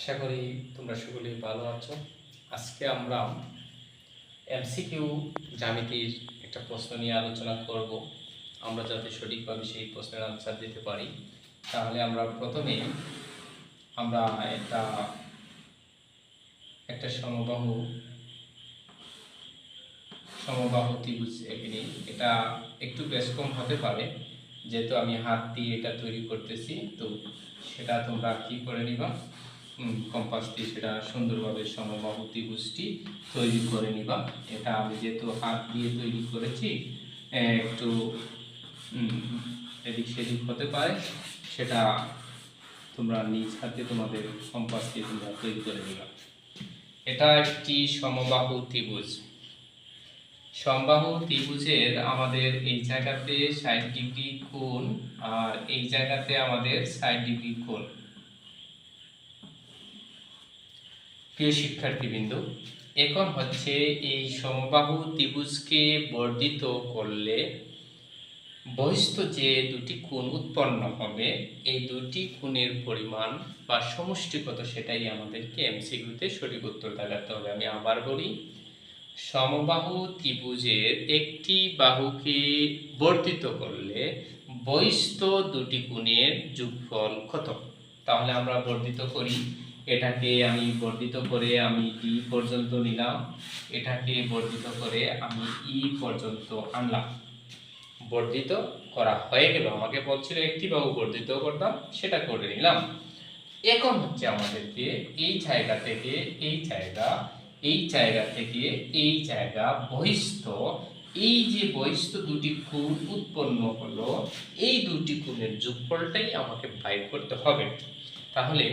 আশা করি তোমরা সকলেই ভালো আছো। আজকে আমরা এমসিকিউ জ্যামিতির একটা প্রশ্ন নিয়ে আলোচনা করব। আমরা যাতে সঠিকভাবে সেই প্রশ্নের আনসার দিতে পারি, তাহলে আমরা প্রথমে আমরা একটা একটা সমবাহু সমবাহু ত্রিভুজ এঁকে নিই। এটা একটু বেশ কম হতে পারে, যেহেতু আমি হাত দিয়ে এটা তৈরি করতেছি, তো সেটা তোমরা কি করে নিবা? কম্পাস দিয়ে সেটা সুন্দরভাবে সমবাহু ত্রিভুজটি তৈরি করে নিবা। এটা আমি যেহেতু হাত দিয়ে তৈরি করেছি একটু এদিক সেদিক হতে পারে, সেটা তোমরা নিজ হাতে তোমাদের কম্পাস দিয়ে তোমরা তৈরি করে নিবা। এটা একটি সমবাহু ত্রিভুজ। সমবাহু ত্রিভুজের আমাদের এই জায়গাতে ষাট ডিগ্রি কোণ আর এই জায়গাতে আমাদের ষাট ডিগ্রি কোণ। প্রিয় শিক্ষার্থীবৃন্দ, এখন হচ্ছে এই সমবাহু ত্রিভুজকে বর্ধিত করলে বহিস্থ যে দুটি কোণ উৎপন্ন হবে, এই দুটি কোণের পরিমাণ বা সমষ্টি সেটাই আমাদেরকে এমসিকিউতে সঠিক উত্তর দেখাতে হবে। আমি আবার বলি, সমবাহু ত্রিভুজের একটি বাহুকে বর্ধিত করলে বহিস্থ দুটি কোণের যোগফল কত? তাহলে আমরা বর্ধিত করি এটাকে আমি বর্ধিত করে আমি ডি পর্যন্ত নিলাম। এটাকে বর্ধিত করে আমি ই পর্যন্ত আনলাম। বর্ধিত করা হয়ে গেল। আমাকে বলছিল একটি বাহু বর্ধিত করতাম, সেটা করে নিলাম। এখন হচ্ছে আমাদেরকে এই জায়গা থেকে এই জায়গা এই জায়গা থেকে এই জায়গা বহিস্থ এই যে বহিস্থ দুটি কোণ উৎপন্ন হলো, এই দুটি কোণের যোগফলটাই আমাকে বাইর করতে হবে। তাহলে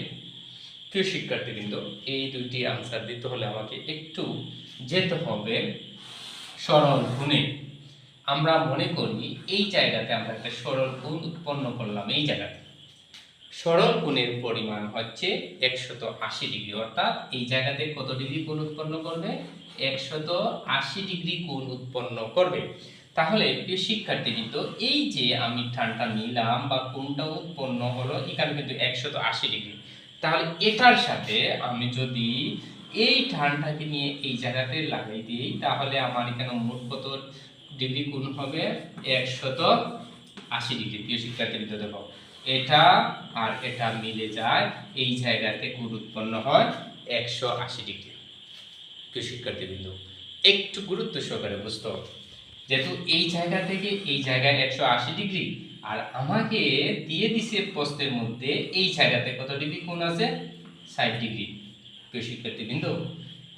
প্রিয় শিক্ষার্থীবৃন্দ, এই দুইটি আনসার দিতে হলে আমাকে একটু যেতে হবে সরল গুণে। আমরা মনে করি এই জায়গাতে আমরা একটা সরল গুণ উৎপন্ন করলাম এই জায়গাতে। সরল কোণের পরিমাণ হচ্ছে একশত আশি ডিগ্রি, অর্থাৎ এই জায়গাতে কত ডিগ্রি কোণ উৎপন্ন করবে? একশত আশি ডিগ্রি কোণ উৎপন্ন করবে। তাহলে প্রিয় শিক্ষার্থীবৃন্দ, এই যে আমি টানটা নিলাম বা কোনটা উৎপন্ন হলো, এখানে কিন্তু একশত আশি ডিগ্রি। তাহলে এটার সাথে আমি যদি এই টানটাকে নিয়ে এই জায়গাতে লাগাই দিই, তাহলে আমার এখানে মোট কত ডিগ্রি কোণ হবে? একশত আশি ডিগ্রি। প্রিয় শিক্ষার্থীবৃন্দ দেখো, এটা আর এটা মিলে যায়, এই জায়গাতে কোণ উৎপন্ন হয় একশো আশি ডিগ্রি। প্রিয় শিক্ষার্থীবৃন্দ একটু গুরুত্ব সহকারে বুঝতে হবে। যেহেতু এই জায়গা থেকে এই জায়গায় একশো আশি ডিগ্রি আর আমাকে দিয়ে দিছে প্রশ্নের মধ্যে এই জায়গাতে কত ডিগ্রি কোণ আছে? ষাট ডিগ্রি। প্রিয় শিক্ষার্থীবৃন্দ,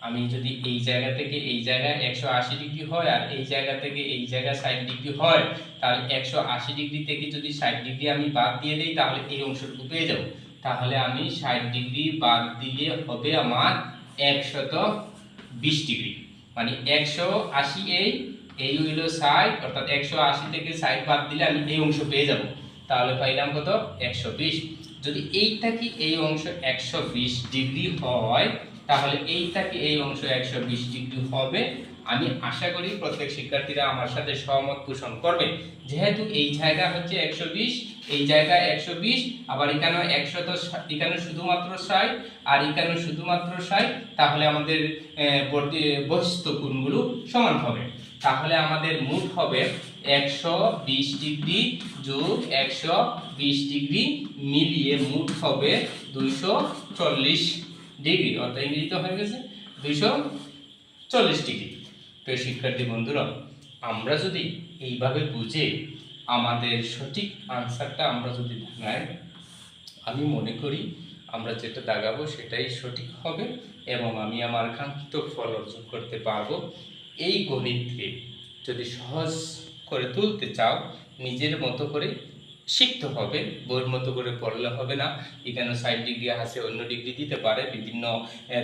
আমি যদি এই জায়গা থেকে এই জায়গায় একশো আশি ডিগ্রি হয় আর এই জায়গা থেকে এই জায়গায় ষাট ডিগ্রি হয়, তাহলে একশো আশি ডিগ্রি থেকে যদি ষাট ডিগ্রি আমি বাদ দিয়ে দিই, তাহলে এই অংশটুকু পেয়ে যাব। তাহলে আমি ষাট ডিগ্রি বাদ দিলে হবে আমার একশত বিশ ডিগ্রি। মানে একশো আশি এই এই হইল ষাট, অর্থাৎ একশো আশি থেকে ষাট বাদ দিলে আমি এই অংশ পেয়ে যাব। তাহলে পাইলাম কত? একশো বিশ। যদি এইটাকে এই অংশ একশো বিশ ডিগ্রি হয়, তাহলে এইটাকে এই অংশ একশো বিশ ডিগ্রি হবে? আমি আশা করি প্রত্যেক শিক্ষার্থীরা আমার সাথে সহমত পোষণ করবে। যেহেতু এই জায়গা হচ্ছে একশো বিশ, এই জায়গায় একশো বিশ, আবার এখানে একশো তো এখানে শুধুমাত্র ষাট, আর এখানে শুধুমাত্র ষাট, তাহলে আমাদের বহিস্থ কোণগুলো সমান হবে। তাহলে আমাদের মোট হবে একশো বিশ ডিগ্রি যোগ একশো বিশ ডিগ্রি মিলিয়ে মোট হবে দুইশো চল্লিশ ডিগ্রি। অর্থাৎ ইংরেজিতে হয়ে গেছে দুইশো চল্লিশ ডিগ্রি। তো শিক্ষার্থী বন্ধুরা, আমরা যদি এইভাবে বুঝে আমাদের সঠিক আনসারটা আমরা যদি দাগাই আমি মনে করি আমরা যেটা দাগাবো সেটাই সঠিক হবে এবং আমি আমার কাঙ্ক্ষিত ফল অর্জন করতে পারব। এই গণিতকে যদি সহজ করে তুলতে চাও, নিজের মতো করে শিখতে হবে, বইয়ের মতো করে পড়লে হবে না। এখানে সাইড ডিগ্রি আছে, অন্য ডিগ্রি দিতে পারে, বিভিন্ন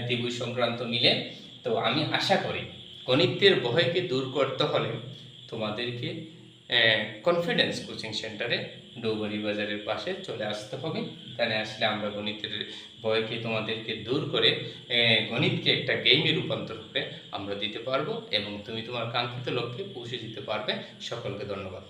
ত্রিভুজ সংক্রান্ত মিলে। তো আমি আশা করি, গণিতের ভয়কে দূর করতে হলে তোমাদেরকে কনফিডেন্স কোচিং সেন্টারে ডৌবাড়ি বাজারের পাশে চলে আসতে হবে। এখানে আসলে আমরা গণিতের ভয়কে তোমাদেরকে দূর করে গণিতকে একটা গেমে রূপান্তর করে আমরা দিতে পারব এবং তুমি তোমার কাঙ্ক্ষিত লক্ষ্যে পৌঁছে দিতে পারবে। সকলকে ধন্যবাদ।